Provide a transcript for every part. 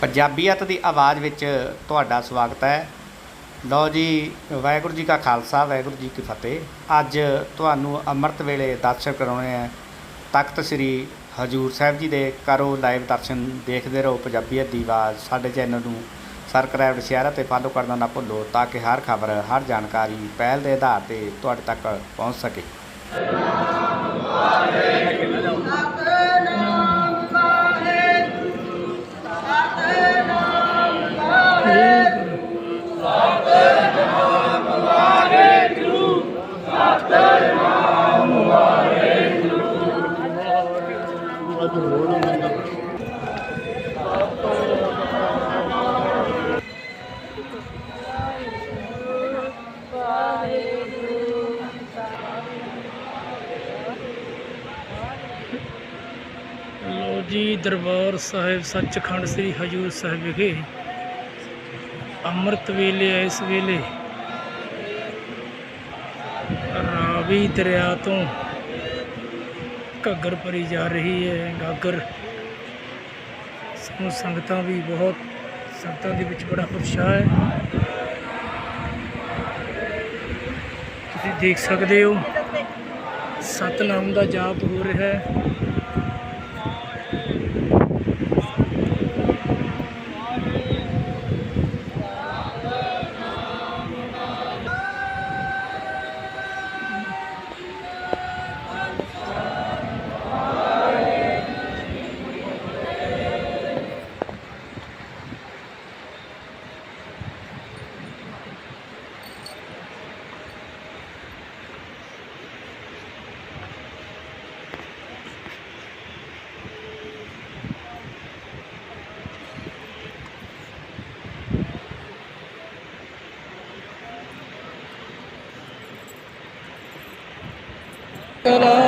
ਪੰਜਾਬੀਅਤ ਦੀ ਆਵਾਜ਼ ਵਿੱਚ ਤੁਹਾਡਾ ਸਵਾਗਤ ਹੈ। ਲਓ ਜੀ, ਵਾਹਿਗੁਰੂ ਜੀ ਕਾ ਖਾਲਸਾ, ਵਾਹਿਗੁਰੂ ਜੀ ਕੀ ਫਤਿਹ। ਅੱਜ ਤੁਹਾਨੂੰ ਅੰਮ੍ਰਿਤ ਵੇਲੇ ਦਰਸ਼ਨ ਕਰਾਉਣੇ ਆ। ਤਖਤ ਸ੍ਰੀ ਹਜੂਰ ਸਾਹਿਬ ਜੀ ਦੇ ਕਰੋ ਲਾਈਵ ਦਰਸ਼ਨ ਦੇਖਦੇ ਰਹੋ। ਪੰਜਾਬੀਅਤ ਦੀ ਆਵਾਜ਼ ਸਾਡੇ ਚੈਨਲ ਨੂੰ ਸਬਸਕ੍ਰਾਈਬ ਸ਼ੇਅਰ ਅਤੇ ਫਾਲੋ ਕਰਨਾ ਨਾ ਭੁੱਲੋ ਤਾਂ ਕਿ ਹਰ ਖਬਰ, ਹਰ ਜਾਣਕਾਰੀ ਪਹਿਲ ਦੇ ਆਧਾਰ ਤੇ ਤੁਹਾਡੇ ਤੱਕ ਪਹੁੰਚ ਸਕੇ। ਲੋ ਜੀ, ਦਰਬਾਰ ਸਾਹਿਬ ਸੱਚਖੰਡ ਸ੍ਰੀ ਹਜੂਰ ਸਾਹਿਬ ਵਿਖੇ ਅੰਮ੍ਰਿਤ ਵੇਲੇ ਇਸ ਵੇਲੇ। ਰਾਵੀ ਦਰਿਆ ਤੋਂ ਘੱਗਰ ਭਰੀ ਜਾ ਰਹੀ ਹੈ ਗਾਗਰ ਸਾਨੂੰ ਸੰਗਤਾਂ ਵੀ ਬਹੁਤ, ਸੰਗਤਾਂ ਦੇ ਵਿੱਚ ਬੜਾ ਉਤਸ਼ਾਹ ਹੈ। ਤੁਸੀਂ ਦੇਖ ਸਕਦੇ ਹੋ, ਸਤਨਾਮ ਦਾ ਜਾਪ ਹੋ ਰਿਹਾ ਹੈ। Hello.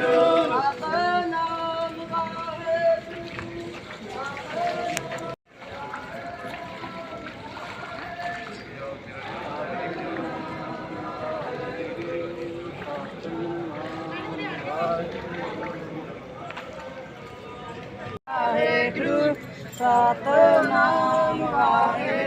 ਵਾਹਿਗੁਰੂ ਸਤਨਾਮ ਵਾਹਿਗੁਰੂ